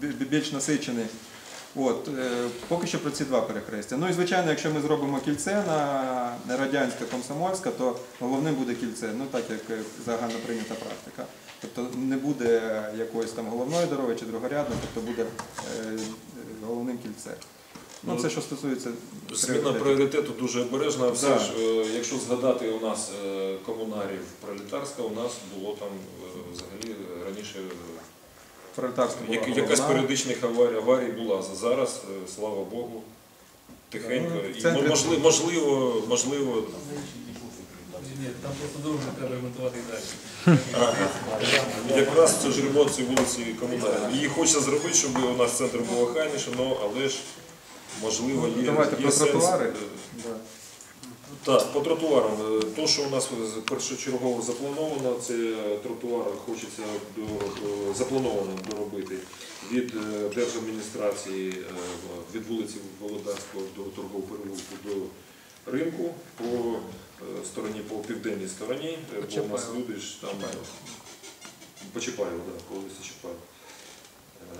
бі- більш насичений. От, е, поки що про ці два перехрестя. Ну і звичайно, якщо ми зробимо кільце на радянське комсомольське, то головним буде кільце, ну так як е, загально прийнята практика. Тобто не буде якоїсь там головної дороги чи другорядної, тобто буде е, головним кільце. Ну, Ну, це що стосується Зміна пріоритету дуже обережна. Все Да. ж, якщо згадати у нас комунарів пролетарська, у нас було там взагалі раніше Пролетарська була як- якась головна. періодичних аварій, аварій була. Зараз, е, слава Богу, тихенько. Ну, в І центрі- можливо, можливо, можливо, Ні, там просто дорогу треба ремонтувати і далі. якраз це ж ремонт цієї вулиці комунарів. Її хочеться зробити, щоб у нас центр був охайніше, ну, але ж можливо Ну, є, давайте є про сенс. тротуари. е, Да. Так, по тротуарам. Е, То, що у нас першочергово заплановано, це тротуар хочеться до, до- заплановано доробити від е, держадміністрації, е, від вулиці Володарського до торгового переулку до ринку по е, стороні, по південній стороні, е, бо у нас люди ж там. Почіпаєво, да, Чапаєва. Е,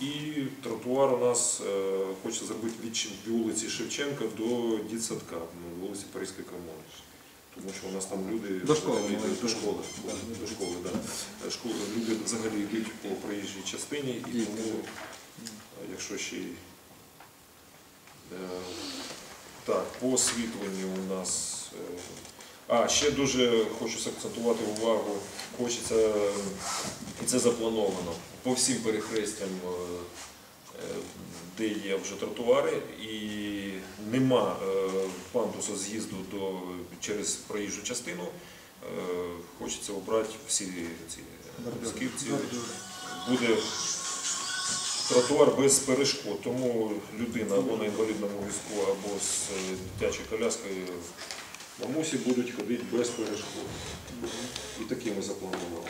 І тротуар у нас е, хочеться зробити від вулиці Шевченка до дитсадка, ну, вулиці Паризької комуни. Тому що у нас там люди До школи, до школи, до школи, да. Школи, люди взагалі йдуть по проїжджій частині, і тому, е, якщо ще й е, так, по освітленню у нас. А, ще дуже хочу акцентувати увагу, хочеться, і це заплановано, по всім перехрестям, е, е, де є вже тротуари, і нема е, пандусу з'їзду до, через проїжджу частину, хочеться обрати всі ці скипці. Буде тротуар без перешкод, тому людина або на інвалідному візку, або з дитячою коляскою мамусі будуть ходити без перешкод. І таке ми запланували.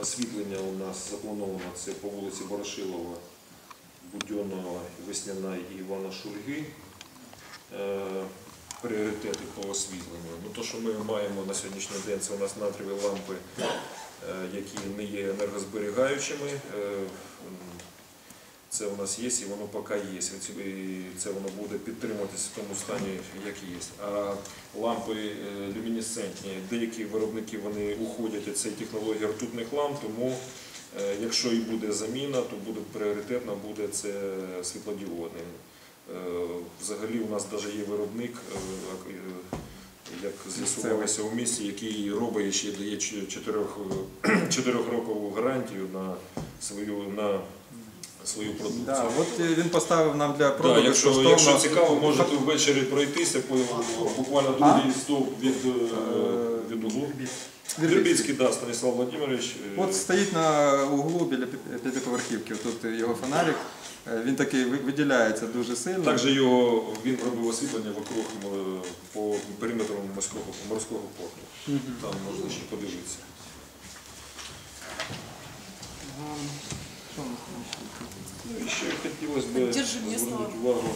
Освітлення у нас заплановано це по вулиці Ворошилова, Будьонного, Весняна і Івана Шульги. Е, Пріоритети по освітленню. Ну, то, що ми маємо на сьогоднішній день, це у нас натріві лампи, е, які не є енергозберігаючими. Е, Це у нас є і воно поки є. І це- воно буде підтримуватися в тому стані, як є. А лампи е, люмінесцентні, деякі виробники вони уходять від цієї технології ртутних ламп, тому е, якщо і буде заміна, то буде пріоритетно буде це світлодіодний. Е, Взагалі у нас навіть є виробник, е, як, е, з'ясувалося у місті, який робить ще дає чотирьох, чотирьохрокову гарантію на свою на свою продукцію. Да, от е, він поставив нам для Да, якщо, якщо цікаво, можете ввечері пройтися по буквально другий стовп від, е, від углу. Вірбіцький, да, Станіслав Владимирович. е, От стоїть на углу біля п'ятиповерхівки, тут його фонарик. Е, Він такий виділяється дуже сильно. Також його він робив освітлення вокруг е, по периметру морського, морського порту. Мгм. Там можна ще подивитися. Що у нас там ще? Ну і ще хотілося б Держи местного. звернути увагу.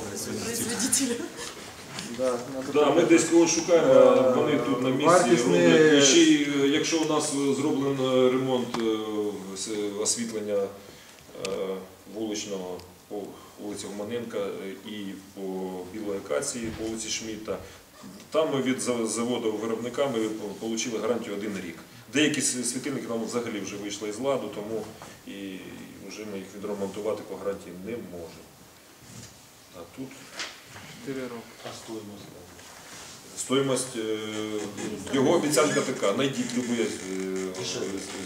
Да, Да, ми десь кого шукаємо, а вони тут на місці роблять. І ще й, е, якщо у нас зроблено ремонт е, освітлення е, вуличного по вулиці Гуманенка е, і по Білої Акації, по вулиці Шміта, там ми від заводу виробника ми отримали гарантію один рік. Деякі світильники нам взагалі вже вийшли з ладу, тому і вже ми їх відремонтувати по гарантії не можемо. А тут Чотири роки. А Стоїмость е, його обіцянка така. Знайдіть будь-який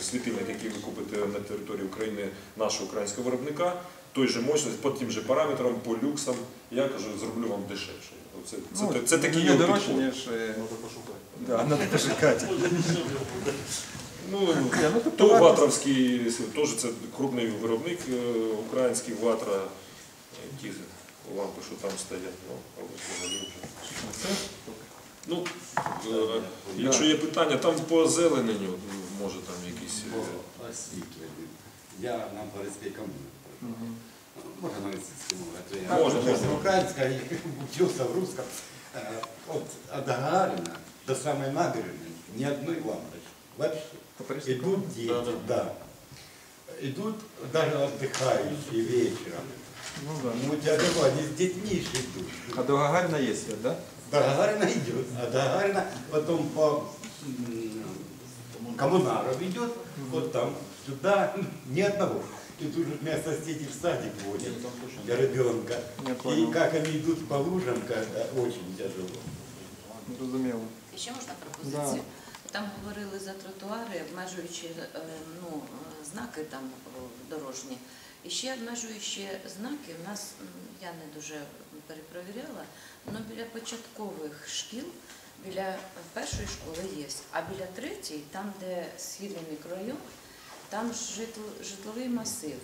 світильник, який ви купите на території України нашого українського виробника, той же мощність, по тим же параметрам, по люксам. Я кажу, зроблю вам дешевше. Це, це, Ну, це, це такі не дорожче, ніж... е, Да, треба пошукати. Ну, ну, тобто то Ватровський, теж це крупний виробник е, український Ватра, е, ті лампи, що там стоять, ну, але? Ну, е, якщо є питання, там по озелененню, може там якісь. е, По освітленню. Я на Борисській комуні. Можна на російській мові, а то я Можна, українська і вчився в русском. Е, От от Гагарина до самої набережної ні одної лампочки. Вообще. По Паризькій Идут дети, Да, да. да. идут даже отдыхающие вечером. Ну, да. Ну, тяжело, они с детьми ж идут. А до Гагаріна є свят, да? До Гагарина идет, а до Гагарина потом по м, Коммунаров идет, вот там, туда ни одного. И тут же меня соседи в садик водят для ребенка. Я И понял. как они идут по лужам, когда очень тяжело. Зрозуміло. І ще можна пропозицію? Там говорили за тротуари, обмежуючи е, ну, е, знаки там дорожні. І ще обмежуючі знаки у нас, я не дуже перепровіряла, але біля початкових шкіл, біля першої школи є, а біля третьої, там, де східний мікрорайон, там житл- житловий масив,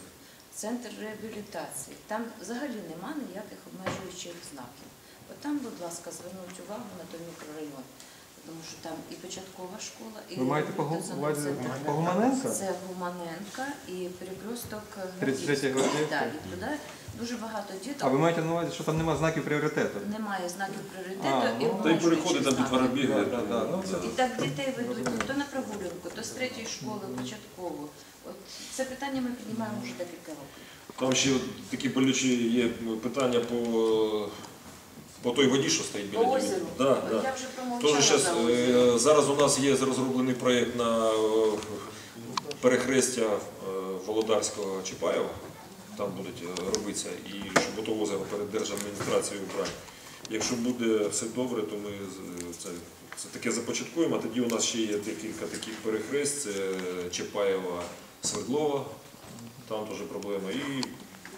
центр реабілітації. Там взагалі нема ніяких обмежуючих знаків. От там, будь ласка, звернуть увагу на той мікрорайон. Тому що там і початкова школа, і Ви маєте по увазі центр. Це Гуманенка і перекресток 33 гвардіївки? Так, і туди дуже багато діток. А ви маєте на увазі, що там немає знаків пріоритету? Немає знаків А, пріоритету і ну, Та й обмежуючих переходи там знаків. Да, да, да. Ну, це- І так дітей ведуть то на прогулянку, то з третьої школи, початкову. От це питання ми піднімаємо вже декілька років. Там ще от такі болючі є питання по, по той воді, що стоїть біля По озеру. Да, да. Я вже промовчала Тоже щас, за е, зараз у нас є розроблений проєкт на е, перехрестя е, Володарського Чапаєва. Там будуть е, робитися, і щоб ото озеро перед держадміністрацією брати. Якщо буде все добре, то ми з- це, це таке започаткуємо. А тоді у нас ще є декілька таких перехрест. Це Чапаєва, Свердлова, там теж проблема. І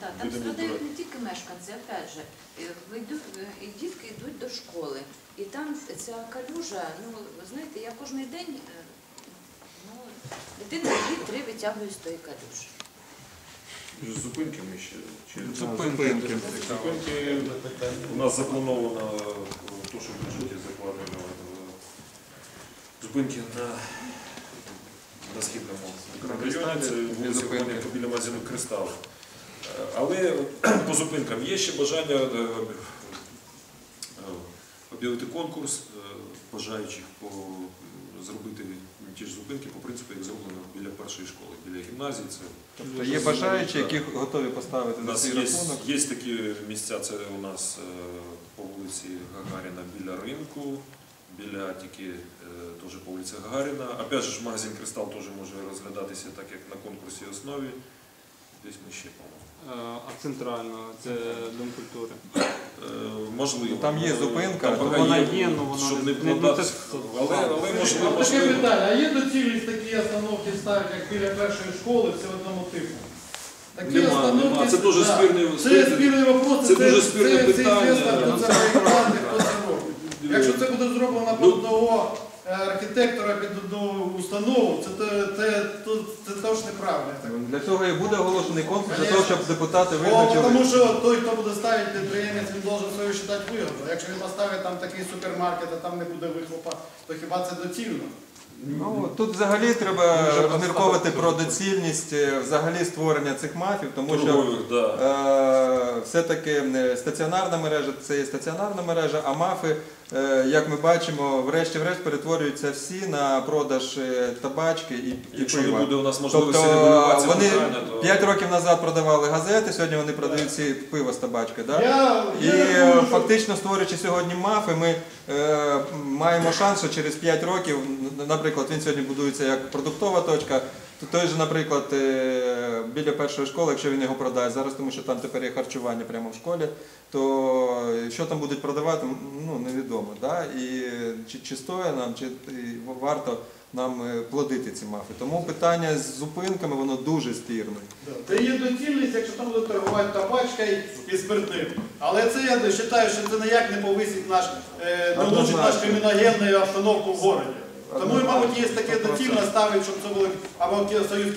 Так, там будемо страдають не тільки мешканці, опять же, е, е, і дітки йдуть до школи. І там ця калюжа, ну знаєте, я кожен день е, ну, дитина дві-три витягую з тої калюжі. з зупинки ми ще чи Зупинки. зупинки у нас заплановано то, що в бюджеті закладено зупинки на, на східному районі, це вулиця біля магазину Кристал. Але по зупинкам є ще бажання е, е, об'явити конкурс е, бажаючих по, зробити ті ж зупинки по принципу, як зроблено біля першої школи, біля гімназії. Це Тобто є бажаючі, які готові поставити нас свій є, рахунок. є такі місця, це у нас по вулиці Гагаріна біля ринку, біля тільки теж по вулиці Гагаріна. Опять же, магазин Кристал теж може розглядатися так, як на конкурсі основі. Десь ми ще, по-моєму. Е, А центрально це Дом культури. Е, Можливо. Там є зупинка, Там поки вона є, ну, вона щоб не- вкладатися. Але, але можливо, Таке можливо. питання, а є доцільність такі остановки ставити, як біля першої школи, все одному типу? Такі Нема, остановки- нема. Це дуже Да. спірний- Це спірний- спірний вопрос, це дуже спірне це, питання. Це звісно, хто це проєктант, і хто це робить. Якщо це буде зроблено під Ну, одного архітектора, під одну установу, це, то- це теж неправильно. Для цього і буде оголошений конкурс, для того, щоб депутати визначили. тому що той, хто буде ставити підприємець, він має свою вважати вигоду. Якщо він поставить там такий супермаркет, а там не буде вихлопа, то хіба це доцільно? Ну, тут взагалі треба розмірковувати про доцільність е, взагалі створення цих мафів, тому що Торгових, да. Е, все-таки е, стаціонарна мережа це є стаціонарна мережа, а мафи, е, як ми бачимо, врешті-врешт перетворюються всі на продаж е, табачки і, і Якщо не пива. буде у нас можливості Тобто регулювати вони питання, то 5 років назад продавали газети, сьогодні вони продають ці пиво з табачки. Да? Я, І я е, рахую, що- фактично створюючи сьогодні мафи, ми е, маємо шанс, що через 5 років, н- наприклад, він сьогодні будується як продуктова точка. То той же, наприклад, е, біля першої школи, якщо він його продає зараз, тому що там тепер є харчування прямо в школі, то е, що там будуть продавати, ну невідомо. Да? І чи, чи стоїть нам, чи варто нам е, плодити ці мафи. Тому питання з зупинками воно дуже спірне. Да. Це є доцільність, якщо там будуть торгувати табачкою і спиртним. Але це я вважаю, що це ніяк не повисить наш, е, не наш криміногенну обстановку в городі. Тому, мабуть, є таке доцільно ставити, щоб це були або союз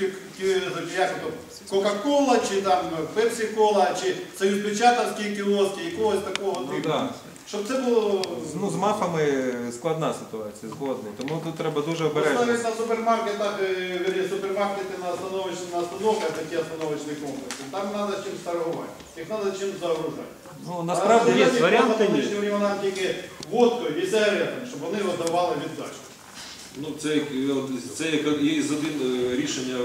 Кока-Кола, чи там Пепсі-Кола, чи Союз Печатовський кіоск, якогось такого Ну, типу. да. Щоб це було Ну, з мафами складна ситуація, згодний. Тому тут треба дуже обережно. Поставить на супермаркетах, е, вірні, супермаркети на остановочні на остановках, такі остановочні комплекси. Там треба чим торгувати, їх треба чим загружати. Ну, насправді є варіанти нам тільки водкою і сигаретами, щоб вони видавали віддачу. Ну, це, це є із один е, рішення,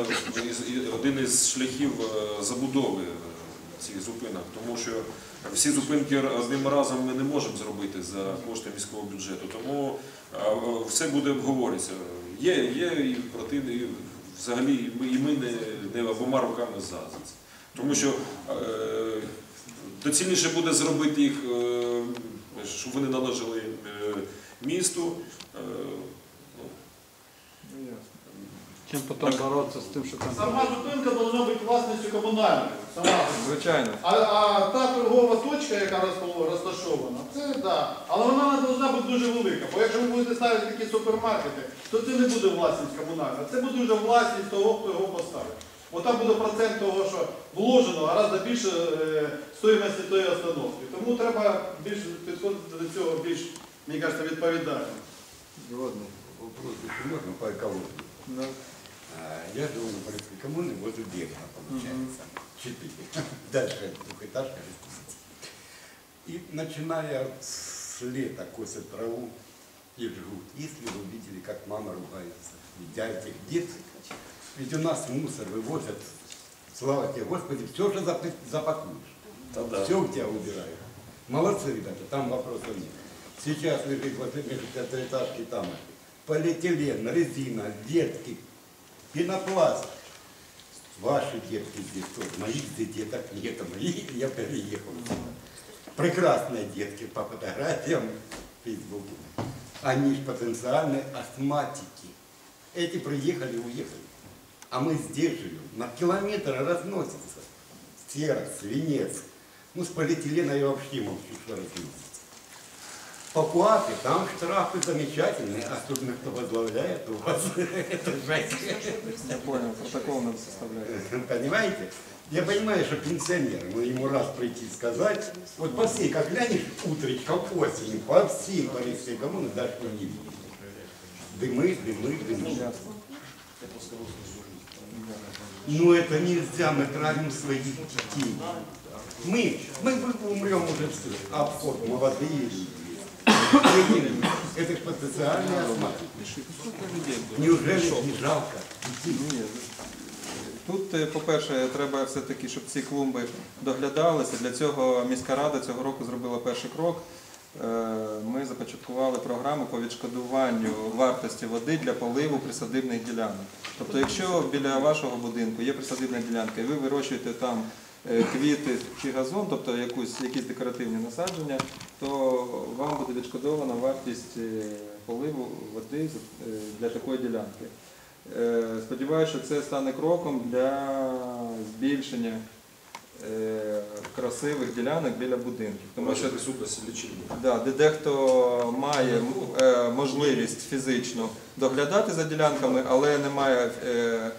один із шляхів е, забудови е, цих зупинок, тому що всі зупинки одним разом ми не можемо зробити за кошти міського бюджету. Тому все буде обговорюватися. Є, є і проти, і взагалі і ми, не, не обома руками за, це. Тому що е, доцільніше буде зробити їх, е, щоб вони належали місту. е. Чим потім боротися з тим, що там. Сама зупинка повинна бути власністю комунальною. Сама. Звичайно. А, а та торгова точка, яка розташована, це да. Але вона не повинна бути дуже велика. Бо якщо ви будете ставити такі супермаркети, то це не буде власність комунальна. Це буде вже власність того, хто його поставить. Бо там буде процент того, що вложено, гораздо більше е, стоїмості тої остановки. Тому треба більш підходити до цього більш, мені кажеться, відповідально. Згодний. Вопрос можно по экологии? Ну, Я живу на Парижской коммуне возле Бегна, получается. Четыре. Дальше двухэтажка. И начиная с лета косят траву и жгут. Если вы видели, как мама ругается, видя этих деток, ведь у нас мусор вывозят, слава тебе, Господи, все же запа- запакуешь. Та-да. Все у тебя убирают. Молодцы, ребята, там вопросов нет. Сейчас лежит возле пятиэтажки там полиэтилен, резина, детки, пенопласт. Ваши детки здесь тоже, моих деток нет, а мои я переехал. Прекрасные детки по фотографиям в Фейсбуке. Они же потенциальные астматики. Эти приехали, уехали. А мы здесь живем. На километр разносится. Сера, свинец. Ну, с полиэтилена я вообще молчу, что разносится. По КУАПе там штрафы замечательные, особенно кто возглавляет у вас. Я понял, протокол надо составлять. Понимаете? Я понимаю, что пенсионер, но ему раз прийти сказать, вот по всей, как глянешь утречком осенью, по всей Парижской коммуне даже не видишь. Дымы, дымы, дымы. Ясно. Но это нельзя, мы травим своих детей. Мы, мы умрем уже все, а вот молодые люди. Ж потенциальный астматик. Неужели не жалко. Тут, е, по-перше, треба все-таки, щоб ці клумби доглядалися. Для цього міська рада цього року зробила перший крок. Е, Ми започаткували програму по відшкодуванню вартості води для поливу присадибних ділянок. Тобто, якщо біля вашого будинку є присадибна ділянка, і ви вирощуєте там квіти чи газон, тобто якусь, якісь декоративні насадження, то вам буде відшкодована вартість е, поливу води е, для такої ділянки. Е, Сподіваюся, що це стане кроком для збільшення е, красивих ділянок біля будинків. Тому що да, де дехто має е, можливість фізично доглядати за ділянками, але не має е,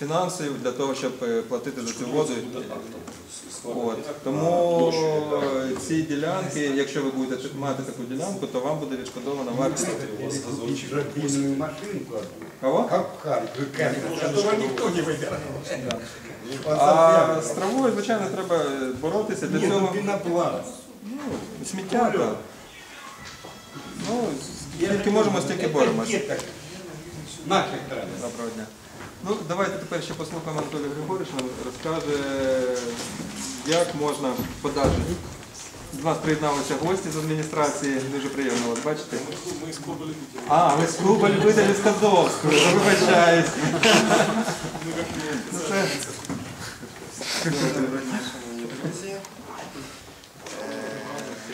фінансів для того, щоб е, платити за цю воду. От. Тому ці ділянки, якщо ви будете мати таку ділянку, то вам буде відшкодована вартість. Кого? Которого никто не выбирал. А з травою, звичайно, треба боротися. Для ну цього ну, сміття. так. Ну, скільки можемо, стільки боремося. Наших стран. Доброго дня. Ну, давайте тепер ще послухаємо Анатолій Григорович розкаже, як можна подати. До нас приєдналися гості з адміністрації, дуже приємно вас бачити. Ми з клубу любителів. А, ви з клубу любителів Сказовського, я вибачаюсь. Е,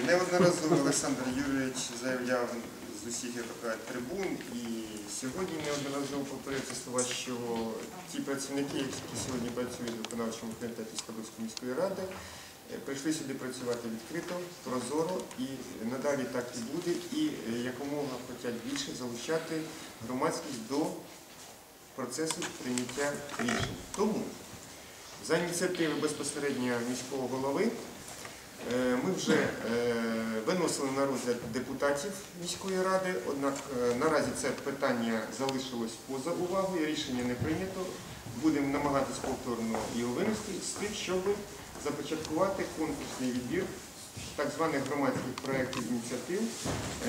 Неодноразово Олександр Юрійович заявляв з усіх трибун і сьогодні неодноразово слова, що ті працівники, які сьогодні працюють в виконавчому комітеті Скадовської міської ради, е, прийшли сюди працювати відкрито, прозоро і надалі так і буде, і е, якомога хочуть більше залучати громадськість до процесу прийняття рішень. Тому за ініціативи безпосередньо міського голови ми вже е, виносили на розгляд депутатів міської ради, однак е, наразі це питання залишилось поза увагою, рішення не прийнято. Будемо намагатись повторно його винести з тим, щоб започаткувати конкурсний відбір так званих громадських проєктів ініціатив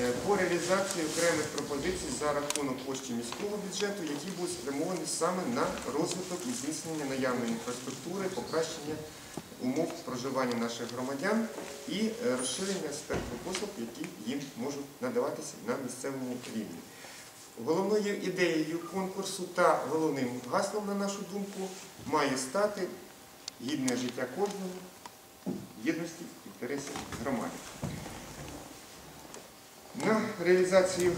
е, по реалізації окремих пропозицій за рахунок коштів міського бюджету, які будуть спрямовані саме на розвиток і зміцнення наявної інфраструктури, покращення умов проживання наших громадян і е, розширення спектру послуг, які їм можуть надаватися на місцевому рівні. Головною ідеєю конкурсу та головним гаслом, на нашу думку, має стати гідне життя кожного, єдності інтересів громади. На реалізацію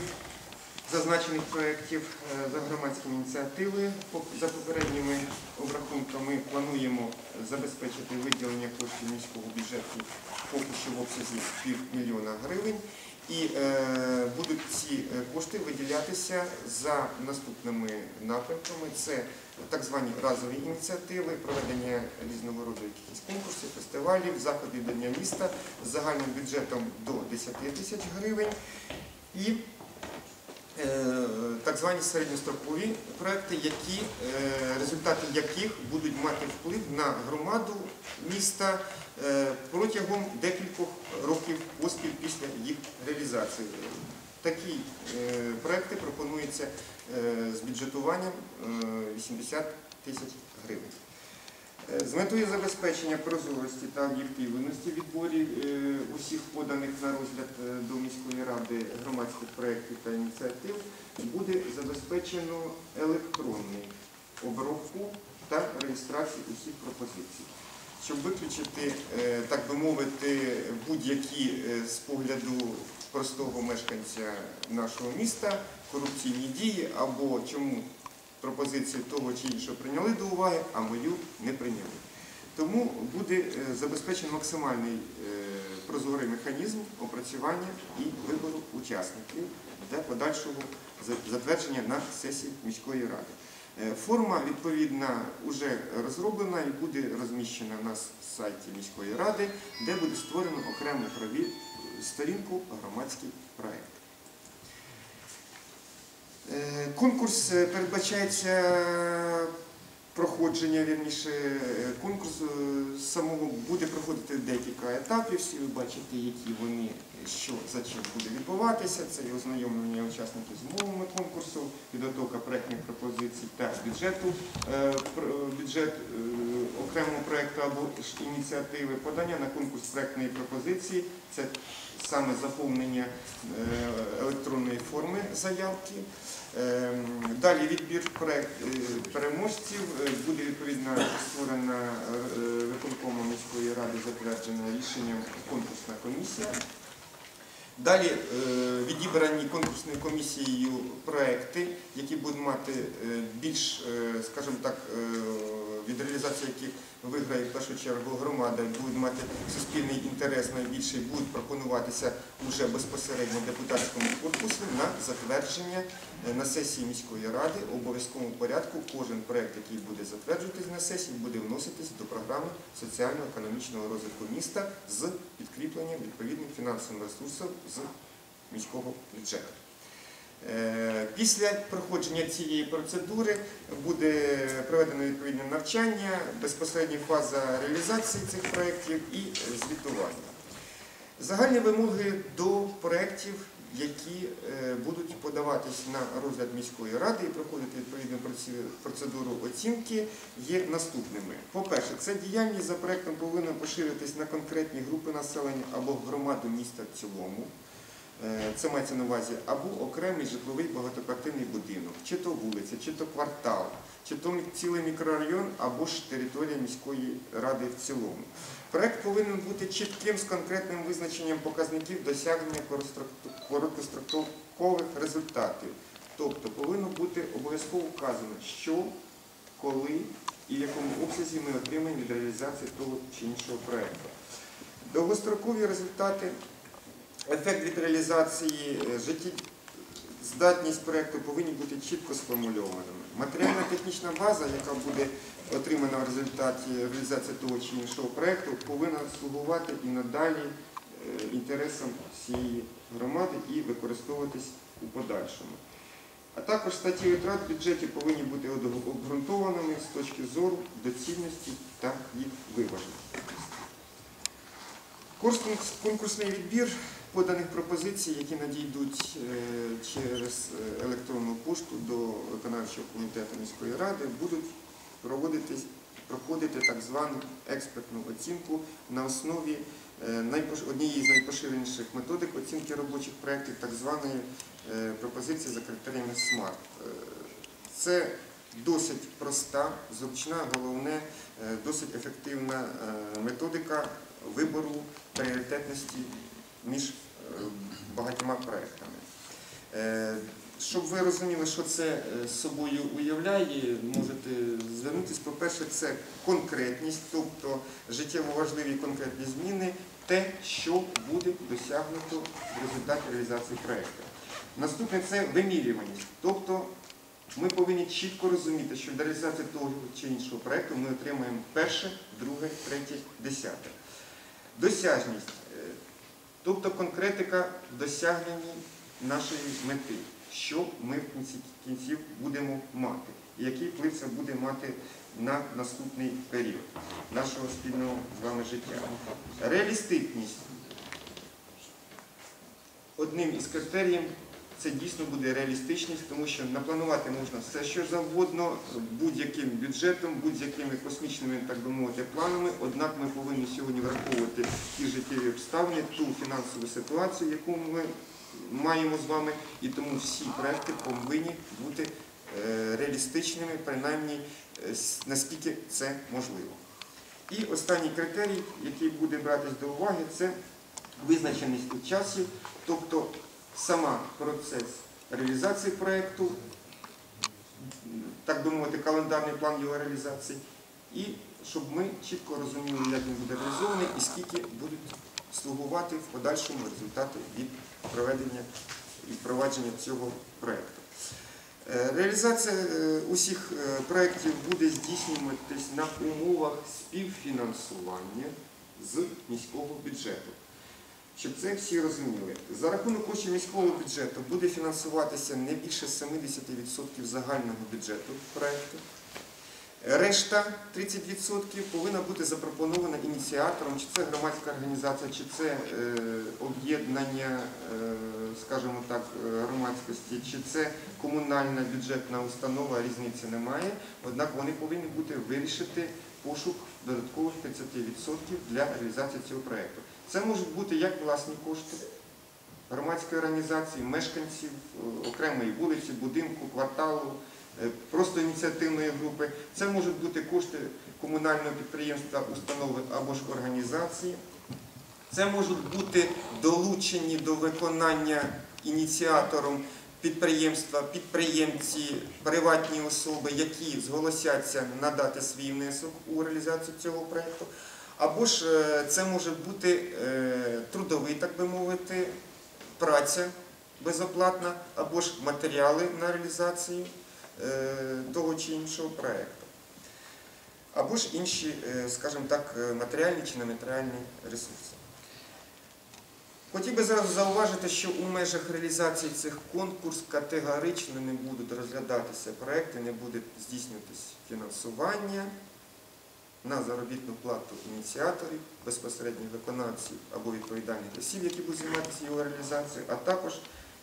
зазначених проєктів е, за громадськими ініціативами по- за попередніми обрахунками плануємо забезпечити виділення коштів міського бюджету поки що в обсязі півмільйона гривень. І е, будуть ці е, кошти виділятися за наступними напрямками. Це так звані разові ініціативи, проведення різного роду якихось конкурсів, фестивалів, заходів до Дня міста з загальним бюджетом до 10 тисяч гривень. І так звані середньострокові проекти, які, е, результати яких будуть мати вплив на громаду міста е, протягом декількох років поспіль після їх реалізації. Такі е, проекти пропонуються е, з бюджетуванням е, 80 тисяч гривень. Е, З метою забезпечення прозорості та об'єктивності відборів е, усіх поданих на розгляд е, до міської ради громадських проєктів та ініціатив буде забезпечено електронну обробку та реєстрацію усіх пропозицій. Щоб виключити, так би мовити, будь-які з погляду простого мешканця нашого міста корупційні дії або чому пропозицію того чи іншого прийняли до уваги, а мою не прийняли. Тому буде е, забезпечений максимальний е, прозорий механізм опрацювання і вибору учасників для подальшого затвердження на сесії міської ради. Е, Форма відповідна вже розроблена і буде розміщена на сайті міської ради, де буде створено окрему сторінку громадський проект. Е, Конкурс е, передбачається проходження, вірніше, е, конкурс самого буде проходити декілька етапів. Всі ви бачите, які вони, що за чим буде відбуватися. Це і ознайомлення учасників з умовами конкурсу, підготовка проєктних пропозицій та бюджету, бюджет окремого проєкту або ініціативи, подання на конкурс проєктної пропозиції. Це саме заповнення е, електронної форми заявки. Ем, Далі відбір е, переможців е, буде відповідно створена е, міської ради, затверджена рішенням конкурсна комісія. Далі е, відібрані конкурсною комісією проекти, які будуть мати е, більш, е, скажімо так, е, від реалізації яких виграє в першу чергу громада, будуть мати суспільний інтерес найбільший, будуть пропонуватися вже безпосередньо депутатському корпусу на затвердження е, на сесії міської ради у обов'язковому порядку. Кожен проект, який буде затверджуватись на сесії, буде вноситись до програми соціально-економічного розвитку міста з підкріпленням відповідним фінансовим ресурсом з міського бюджету. Е, Після проходження цієї процедури буде проведено відповідне навчання, безпосередня фаза реалізації цих проєктів і звітування. Загальні вимоги до проєктів, які е, будуть подаватись на розгляд міської ради і проходити відповідну процедуру оцінки, є наступними. По-перше, це діяльність за проєктом повинна поширитись на конкретні групи населення або громаду міста в цілому. Е, Це мається на увазі або окремий житловий багатоквартирний будинок, чи то вулиця, чи то квартал, чи то цілий мікрорайон, або ж територія міської ради в цілому. Проект повинен бути чітким з конкретним визначенням показників досягнення короткострокових результатів. Тобто повинно бути обов'язково вказано, що, коли і в якому обсязі ми отримаємо від реалізації того чи іншого проекту. Довгострокові результати Ефект від реалізації е, життєздатність проєкту повинні бути чітко сформульованими. Матеріально-технічна база, яка буде отримана в результаті реалізації того чи іншого проєкту, повинна слугувати і надалі е, інтересам всієї громади і використовуватись у подальшому. А також статті витрат в бюджеті повинні бути обґрунтованими з точки зору доцільності та їх виваженості. Конкурс- Конкурсний відбір поданих пропозицій, які надійдуть е, через е, електронну пошту до виконавчого комітету міської ради, будуть проходити так звану експертну оцінку на основі е, однієї з найпоширеніших методик оцінки робочих проєктів, так званої пропозиції за критеріями SMART. Це досить проста, зручна, головне, досить ефективна методика вибору пріоритетності між е, багатьма проектами. Е, Щоб ви розуміли, що це е, собою уявляє, можете звернутися. По-перше, це конкретність, тобто життєво важливі конкретні зміни, те, що буде досягнуто в результаті реалізації проекту. Наступне це вимірюваність, тобто ми повинні чітко розуміти, що для реалізації того чи іншого проекту ми отримаємо перше, друге, третє, десяте. Досяжність, тобто конкретика в досягненні нашої мети, що ми в кінці кінців будемо мати, і який вплив це буде мати на наступний період нашого спільного з вами життя. Реалістичність. Одним із критеріїв це дійсно буде реалістичність, тому що напланувати можна все, що завгодно, будь-яким бюджетом, будь-якими космічними, так би мовити, планами. Однак ми повинні сьогодні враховувати ті життєві обставини, ту фінансову ситуацію, яку ми маємо з вами, і тому всі проекти повинні бути е, реалістичними, принаймні е, наскільки це можливо. І останній критерій, який буде братись до уваги, це визначеність у часі, тобто сама процес реалізації проєкту, так би мовити, календарний план його реалізації, і щоб ми чітко розуміли, як він буде реалізований і скільки будуть слугувати в подальшому результати від проведення і впровадження цього проєкту. Е, Реалізація е, усіх е, проєктів буде здійснюватись на умовах співфінансування з міського бюджету. Щоб це всі розуміли, за рахунок коштів міського бюджету буде фінансуватися не більше 70% загального бюджету проєкту. Решта 30% повинна бути запропонована ініціатором, чи це громадська організація, чи це е, об'єднання, е, скажімо так, е, громадськості, чи це комунальна бюджетна установа, різниці немає. Однак вони повинні бути вирішити пошук додаткових 30% для реалізації цього проєкту. Це можуть бути як власні кошти громадської організації, мешканців е, окремої вулиці, будинку, кварталу, е, просто ініціативної групи. Це можуть бути кошти комунального підприємства, установи або ж організації. Це можуть бути долучені до виконання ініціатором підприємства, підприємці, приватні особи, які зголосяться надати свій внесок у реалізацію цього проєкту. Або ж е, це може бути е, трудовий, так би мовити, праця безоплатна, або ж матеріали на реалізацію е, того чи іншого проєкту. Або ж інші, скажімо так, матеріальні чи нематеріальні ресурси. Хотів би зразу зауважити, що у межах реалізації цих конкурс категорично не будуть розглядатися проекти, не буде здійснюватись фінансування на заробітну плату ініціаторів, безпосередньо виконавців або відповідальних осіб, які будуть займатися його реалізацією, а також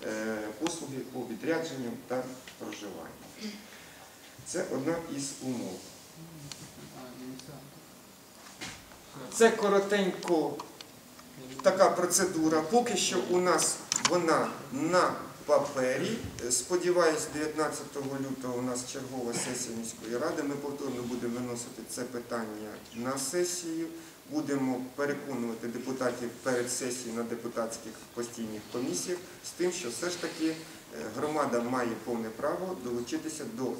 е, послуги по відрядженням та проживанню. Це одна із умов. Це коротенько така процедура. Поки що у нас вона на папері. Сподіваюсь, 19 лютого у нас чергова сесія міської ради. Ми повторно будемо виносити це питання на сесію. Будемо переконувати депутатів перед сесією на депутатських постійних комісіях з тим, що все ж таки е, громада має повне право долучитися до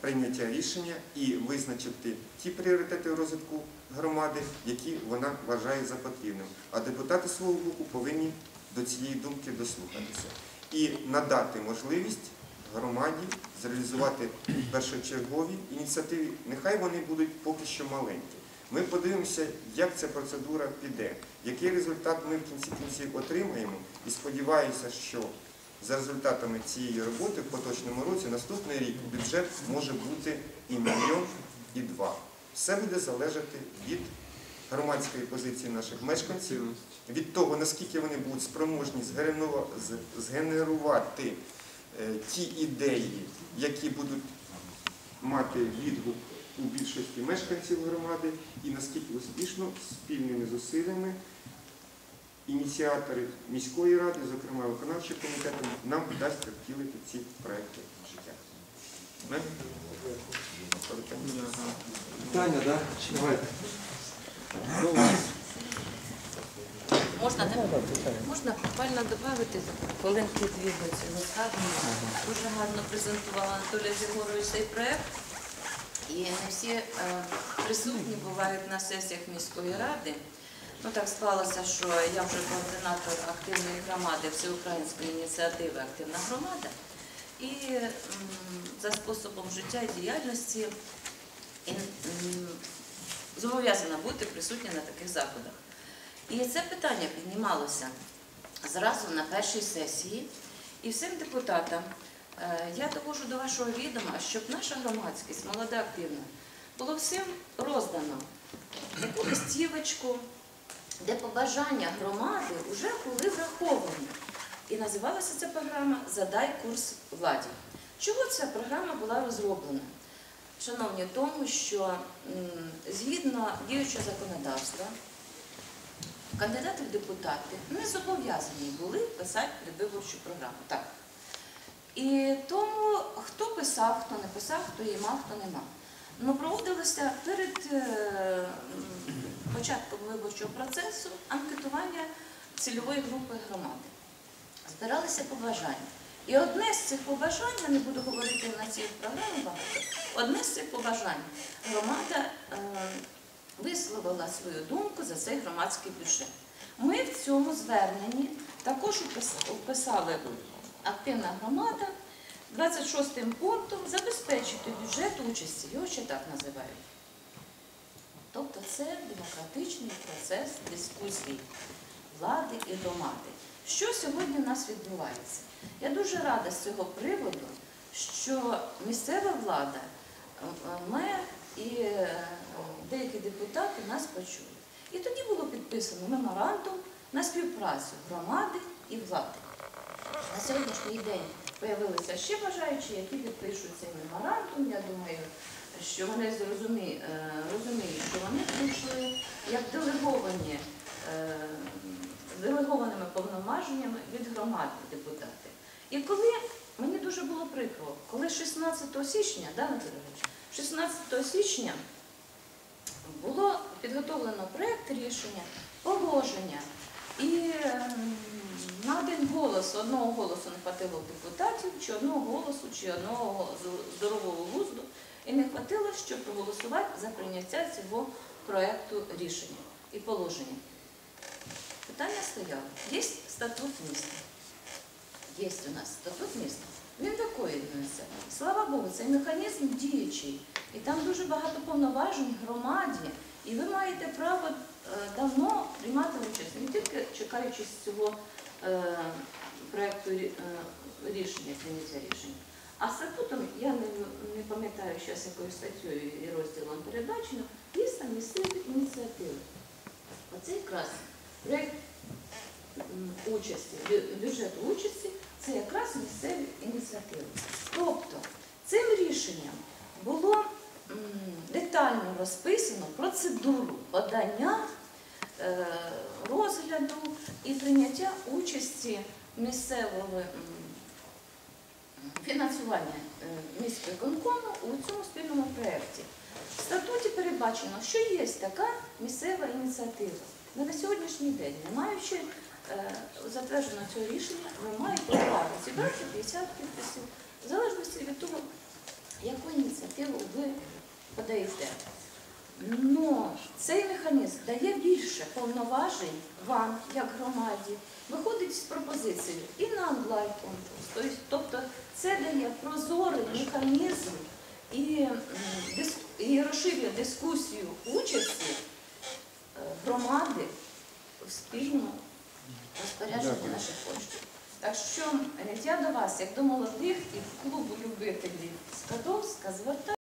прийняття рішення і визначити ті пріоритети розвитку громади, які вона вважає за потрібним. А депутати свого боку повинні до цієї думки дослухатися і надати можливість громаді зреалізувати першочергові ініціативи. Нехай вони будуть поки що маленькі. Ми подивимося, як ця процедура піде, який результат ми в кінці кінців отримаємо, і сподіваюся, що за результатами цієї роботи в поточному році наступний рік бюджет може бути і мільйон, і два. Все буде залежати від громадської позиції наших мешканців, від того, наскільки вони будуть спроможні згенерувати е, ті ідеї, які будуть мати відгук у більшості мешканців громади, і наскільки успішно спільними зусиллями ініціатори міської ради, зокрема виконавчим комітетом, нам вдасться втілити ці проекти в життя. Питання, так? Давайте. Можна, так? Можна буквально додати хвилинки дві до цього згадування. Дуже гарно презентував Анатолій Зігорович цей проект. І не всі е, присутні бувають на сесіях міської ради. Ну так склалося, що я вже координатор активної громади, всеукраїнської ініціативи Активна громада. І за способом життя і діяльності зобов'язана бути присутня на таких заходах. І це питання піднімалося зразу на першій сесії. І всім депутатам е, я довожу до вашого відома, щоб наша громадськість, молода активна, було всім роздано таку листівочку, де побажання громади вже були враховані. І називалася ця програма Задай курс владі. Чого ця програма була розроблена? Шановні, тому що згідно діючого законодавства, кандидати в депутати не зобов'язані були писати предвиборчу програму. Так. І тому хто писав, хто не писав, хто її мав, хто не мав. Ну, проводилося перед е, початком виборчого процесу анкетування цільової групи громади. Збиралися побажання. І одне з цих побажань, я не буду говорити на цій програмі багато, одне з цих побажань громада е, висловила свою думку за цей громадський бюджет. Ми в цьому зверненні також вписали активна громада 26 пунктом забезпечити бюджет участі, його ще так називають. Тобто це демократичний процес дискусій влади і громади. Що сьогодні у нас відбувається? Я дуже рада з цього приводу, що місцева влада, е, е, мер і е, деякі депутати нас почули. І тоді було підписано меморандум на співпрацю громади і влади. На сьогоднішній день з'явилися ще бажаючі, які підпишуть цей меморандум. Я думаю, що вони е, розуміють, що вони прийшли як делеговані, е, з делегованими повноваженнями від громади депутати. І коли мені дуже було прикро, коли 16 січня, да, Анатолій 16 січня було підготовлено проєкт рішення, положення. І ем, на один голос, одного голосу не хватило депутатів, чи одного голосу, чи одного здорового глузду, і не хватило, щоб проголосувати за прийняття цього проєкту рішення і положення. Питання стояло. Є статут міста. Є у нас статут міста. Він виконується. Слава Богу, цей механізм діючий. І там дуже багато повноважень громаді. І ви маєте право е, давно приймати участь, не тільки чекаючи з цього е, проєкту е, рішення, прийняття рішення. А статутом, я не, не пам'ятаю зараз якою статтєю і розділом передбачено, є там місцеві ініціативи. Оце якраз проєкт участі, бю- бюджету участі це якраз місцеві ініціативи. Тобто цим рішенням було детально розписано процедуру подання, е, розгляду і прийняття участі місцевого фінансування е, міськвиконкому у цьому спільному проєкті. В статуті передбачено, що є така місцева ініціатива. Але на сьогоднішній день, не маючи е, затвердженого цього рішення, ви маєте право зібрати 50 підписів, в залежності від того, яку ініціативу ви подаєте. Но цей механізм дає більше повноважень вам, як громаді, виходить з пропозицією і на онлайн-конкурс. Тобто це дає прозорий механізм і, і розширює дискусію участі е, громади в спільному розпорядженні наші кошти. Так що е, я до вас, як до молодих і клубу любителів Скадовська, звертаю.